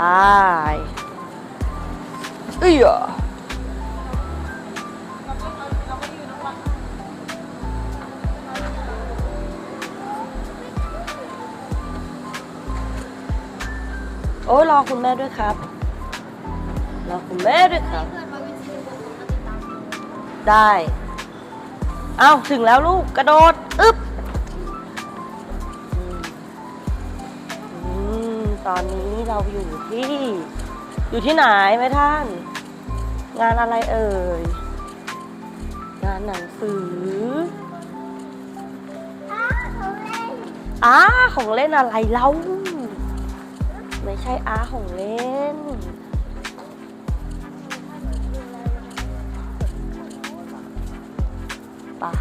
ตายเอ้ยโอ้ยรอคุณแม่ด้วยครับ รอคุณแม่ด้วยครับ ได้ เอาถึงแล้วลูกกระโดด อึ๊บ ตอนนี้เราอยู่ที่อยู่ที่ไหนไหมท่าน งานอะไรเอ่ย งานหนังสืออาของเล่นอะไรเล่าไม่ใช่อาของเล่น ปะ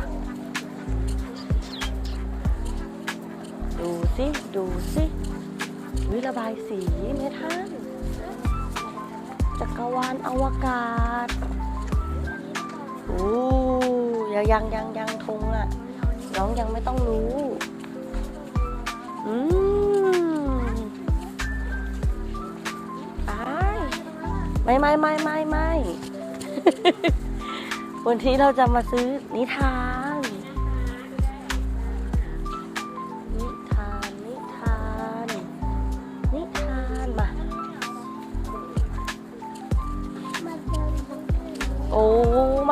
ดูสิ ดูสิ วิระบายสีไหมท่าน จักรวาลอวกาศ โอ้ยังยังยังยังทงอะ น้องยังไม่ต้องรู้ อืมตายไม่ไม่ไม่ไม่ไม่ วันนี้เราจะมาซื้อนิทาน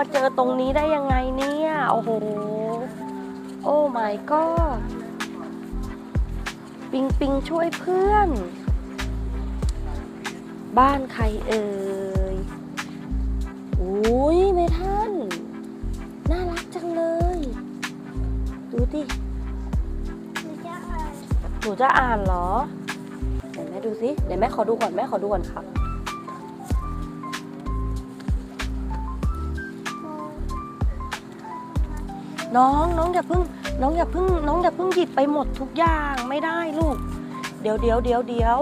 มาเจอตรงนี้ได้ยังไงเนี่ย โอ้โห โอ้ my god ปิงปิงช่วยเพื่อน บ้านใครเอ่ยอุ้ยเมทันน่ารักจังเลย ดูดิหนูจะอ่านเหรอเดี๋ยวแม่ดูสิเดี๋ยวแม่ขอดูก่อนแม่ขอดูก่อนครับ น้องน้องอย่าเพิ่ง น้องอย่าเพิ่ง น้องอย่าเพิ่งหยิบไปหมดทุกอย่างไม่ได้ลูก เดี๋ยวเดี๋ยวเดี๋ยวเดี๋ยว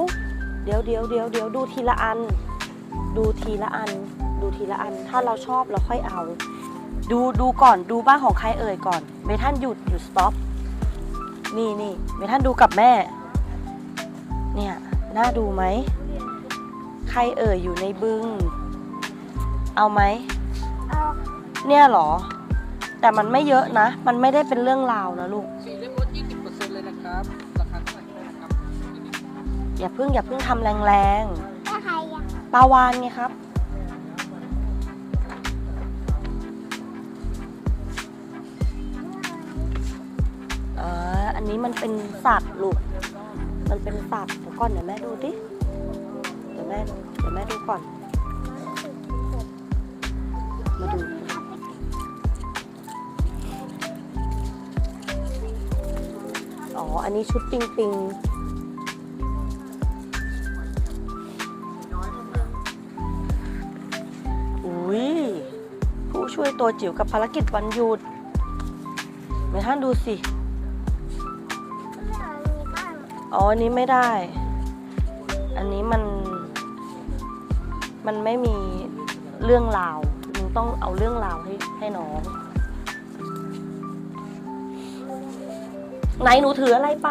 เดี๋ยวเดี๋ยวเดี๋ยวเดี๋ยวดูทีละอัน ดูทีละอัน ดูทีละอัน ถ้าเราชอบเราค่อยเอา ดูดูก่อนดูบ้านของใครเอ่ยก่อนเมท่านหยุดหยุดสต็อปนี่นี่เมท่านดูกับแม่ เนี่ยน่าดูไหมใครเอ่ยอยู่ในบึง เอาไหมเนี่ยเหรอ แต่มันไม่เยอะนะ มันไม่ได้เป็นเรื่องราวนะลูกสี่เล่มลด20%เลยนะครับ ราคาเท่าไหร่นะครับอย่าเพิ่งอย่าเพิ่งทำแรงๆปลาวานไงครับเอออันนี้มันเป็นสัตว์ลูก มันเป็นสัตว์เดี๋ยวก่อนเดี๋ยวแม่ดูดิ เดี๋ยวแม่เดี๋ยวแม่ดูก่อน มาดู อ๋ออันนี้ชุดปิงปิงอุ้ยผู้ช่วยตัวจิ๋วกับภารกิจวันหยุดไหนท่านดูสิอ๋ออันนี้ไม่ได้ อันนี้มัน มันไม่มีเรื่องราวมึงต้องเอาเรื่องราวให้ให้น้อง ไหนหนูถืออะไรไป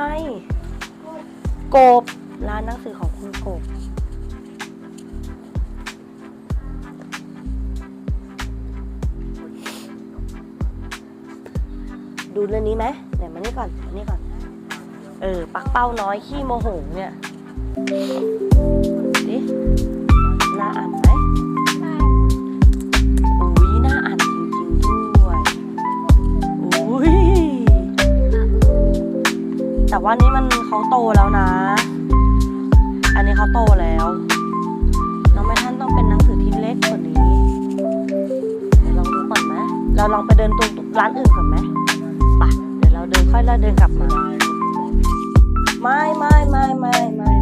กบ ร้านหนังสือของคุณกบ ดูเรื่องนี้ไหมเดี๋ยวมานี่ก่อนมานี่ก่อน เออ ปักเป้าน้อยขี้โมโหเนี่ย เขาโตแล้วนะ อันนี้เขาโตแล้ว น้องแม่ท่านต้องเป็นหนังสือที่เล็กกว่านี้ เดี๋ยวลองดูก่อนไหมเราลองไปเดินตรงร้านอื่นก่อนไหมไปเดี๋ยวเราเดินค่อยเล้วเดินกลับมา ไม่ไม่ไม่ไม่ไม่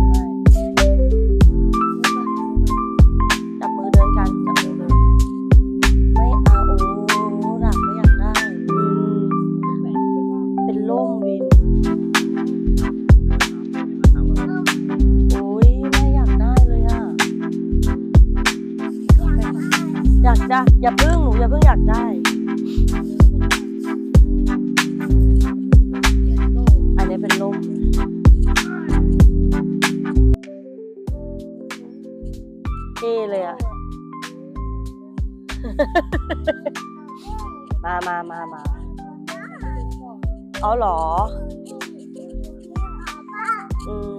หรออืม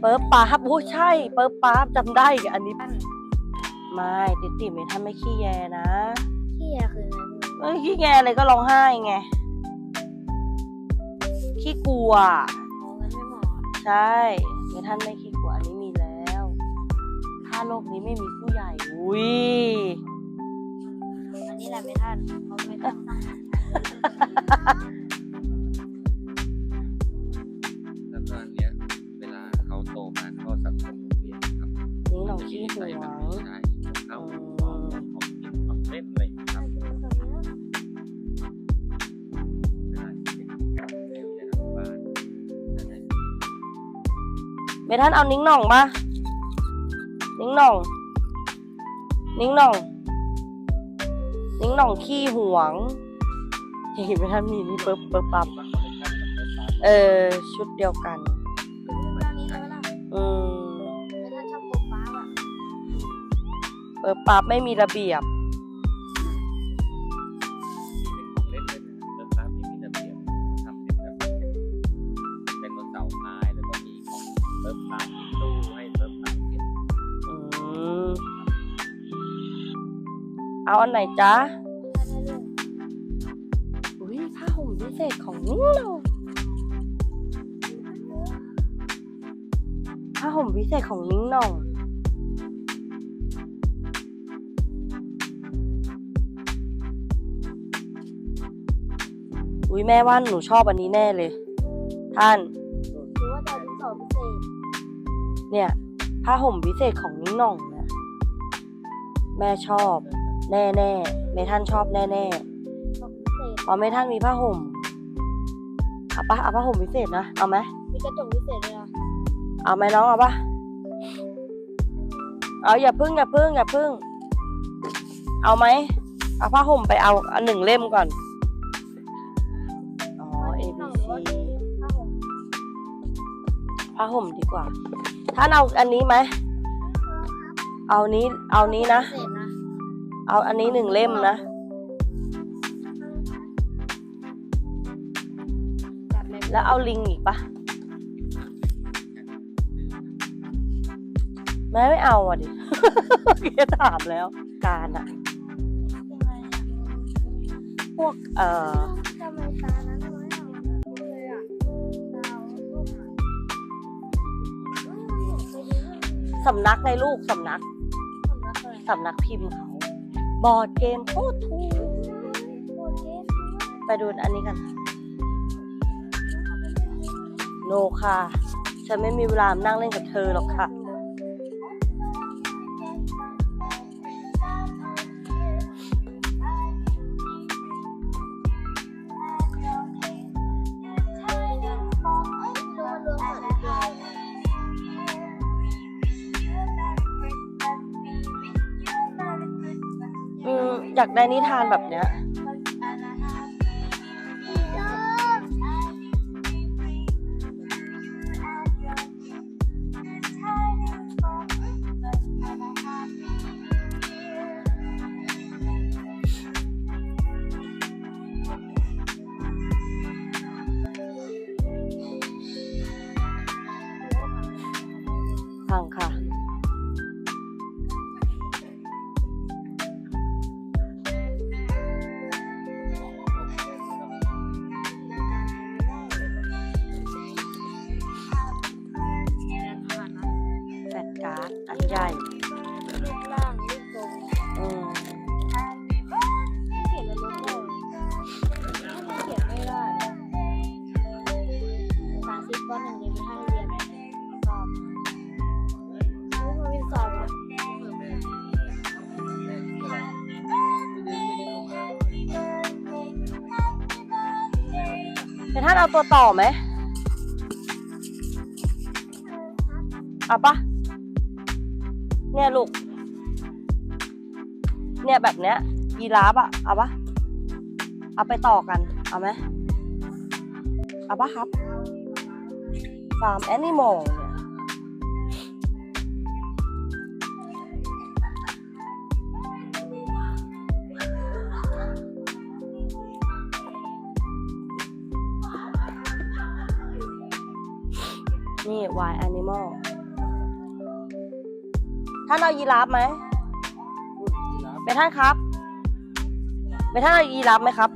เปิบป๊าบโอ้ใช่ เปิบป๊าบจำได้อีกอันนี้ ไม่ติดติไม่ทำไม่ขี้แยนะที่แยคืออะไรเอ้ยขี้แยอะไรก็ร้องไห้ไงขี้กลัวอ๋องั้นไม่เหมาะใช่ไม่ท่านไม่ขี้กลัวอันนี้มีแล้ว ถ้าโลกนี้ไม่มีผู้ใหญ่อุ้ยอันนี้ แหละไม่ทันเขาไม่ทันแล้วก็อันเนี้ยเวลาเขาโตมาเข้าสังคมโรงเรียนครับนี่หนองขี้หใส่แบบนี้ใช่เข้าของของกินของเล่นอะไรอย่างเงี้ยครับเวลาที่เป็นเร็วในรัฐบาลนั่นแหละเมท่านเอานิ้งหน่องปะนิ้งหน่อง นิ้งหน่อง นิ้งหน่องขี้หวงเห็นไหมท่านมีนี่เปิบเปิบปับว่าคอลเลคชันกับเล่นตามเออ ชุดเดียวกันอันนี้เลยล่ะอืมไม่ทันชอบกบฟ้าอะเปิบปับไม่มีระเบียบ เอาอันไหนจ๊ะอุ้ยผ้าห่มพิเศษของนิ้งน่องผ้าห่มพิเศษของนิ้งหน่องอุ้ยแม่ว่าหนูชอบอันนี้แน่เลย ท่านคือว่าจะดินสอพิเศษ เนี่ย ผ้าห่มพิเศษของนิ้งหน่องเนี่ยแม่ชอบ แน่แน่ๆเมท่านชอบแน่แน่สองพิเศษๆอ๋อเมท่านมีผ้าห่มเอาปะเอาผ้าห่มพิเศษนะ เอาไหมมีกระจกพิเศษด้วยอะเอาไหมน้องเอาปะเอาอย่าพึ่งอย่าพึ่งอย่าพึ่ง เอาไหมเอาผ้าห่มไปเอาอันหนึ่งเล่มก่อน อ๋อ A B C ผ้าห่มผ้าห่มดีกว่า ถ้าเอาอันนี้ไหม เอานี้ เอานี้นะพิ เศษนะเอาอันนี้หนึ่งเล่มนะแบบไม่แล้วเอาลิงอีกปะแม่ไม่เอาอะดิเกียถามแล้ว การอะพวกเอ่อทำไมตานั้นทำไมเอาเลยอะดาวลูกอะเฮ้ยมันเหมือนเคยดูเรื่องสำนักในลูกสำนัก สำนักเลยสำนักพิมพ์เขา บอร์ดเกมโคตรถูกไปดูอันนี้กัน โนค่ะ ฉันไม่มีเวลานั่งเล่นกับเธอหรอกค่ะ อยากได้นิทานแบบเนี้ยฟังค่ะ ท่านเอาตัวต่อไหมเอาปะเนี่ยลูก เนี่ยแบบเนี้ยยีราฟอะเอาปะเอาไปต่อกัน เอาไหมเอาปะครับ ฟาร์มแอนิมอล wild animal ท่านเอายีราฟไหมรุ่นกีฬาฟเบท่านครับเบท่านเอายีราฟไหมครับ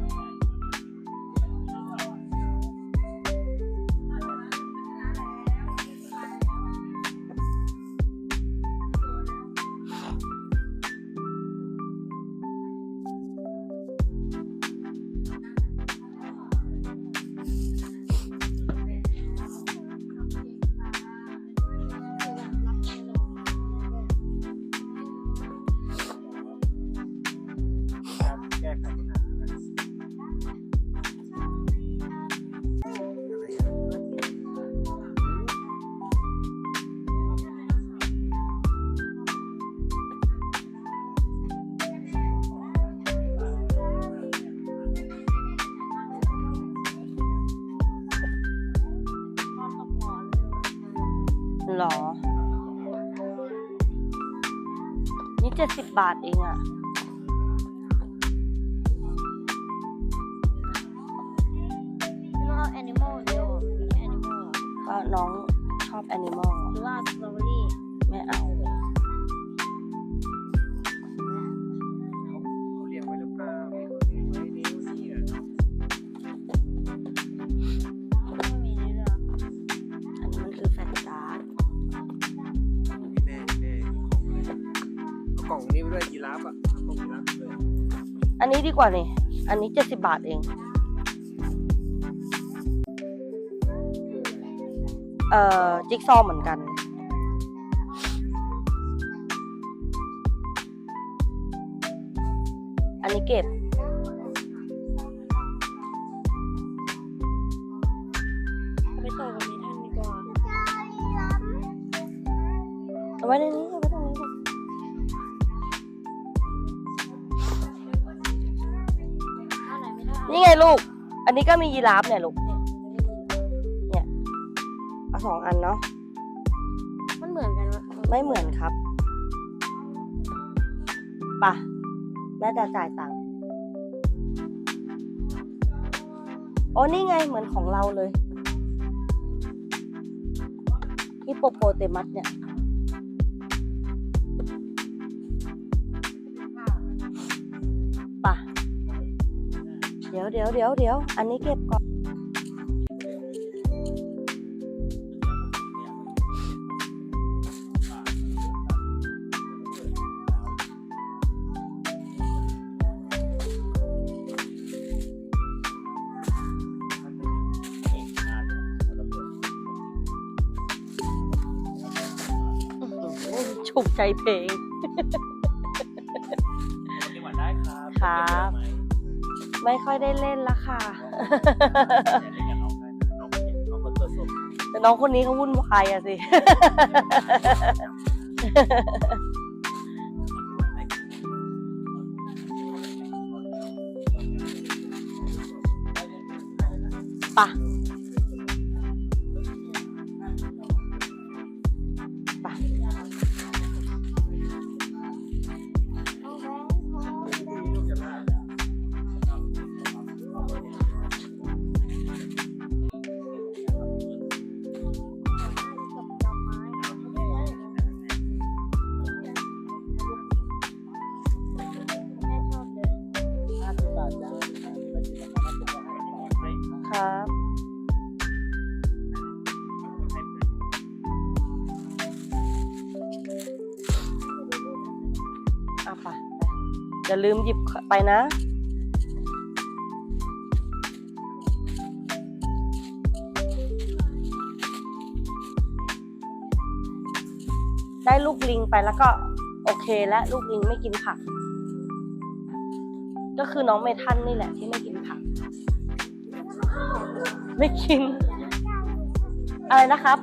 ดสิบบาทเองอะไม่ต้องเอาแอนิมอลเดียวอะมีแอนิมอลก็น้องชอบแอนิมอลหรือว่าสตรอเบอรี่ไม่เอาเขา กล่องนี้ไปด้วยกีฬาฟอะเอากล่องกีฬาฟไปด้วยอันนี้ดีกว่านี่อันนี้เจ็ดสิบบาทเอง เอ่อ จิ๊กซอว์เหมือนกัน อันนี้เก็บเอาไปต่อกับเมทันดีกว่าเอาไว้ในนี้เอาไว้ตรงนี้ลูกอั นไหนไม่ได้นี่ไงลูก อันนี้ก็มียีราฟเนี่ยลูกเอาสองอันเนาะ มันเหมือนกันวะไม่เหมือนครับป่ะแม่จะจ่ายตังค์โอ้นี่ไงเหมือนของเราเลยฮิปโปโปเตมัสเนี่ย ดี๋ยวเดี๋ยวเดี๋ยวเดี๋ยวอันนี้เก็บก่อนอื้อหือฉุกใจเพลงคนที่หวานได้ครับครับเล่น ไหมไม่ค่อยได้เล่นละค่ะเนี่ยเล่นกับน้องได้นะน้องคนนี้น้องคนตัวสดแต่น้องคนนี้เขาวุ่นวายอะสิป่ะป่ะ อย่าลืมหยิบไปนะได้ลูกลิงไปแล้วก็โอเคแล้วลูกลิงไม่กินผัก ก็คือน้องเมทันนี่แหละที่ไม่กินผัก ไม่กิน อะไรนะครับ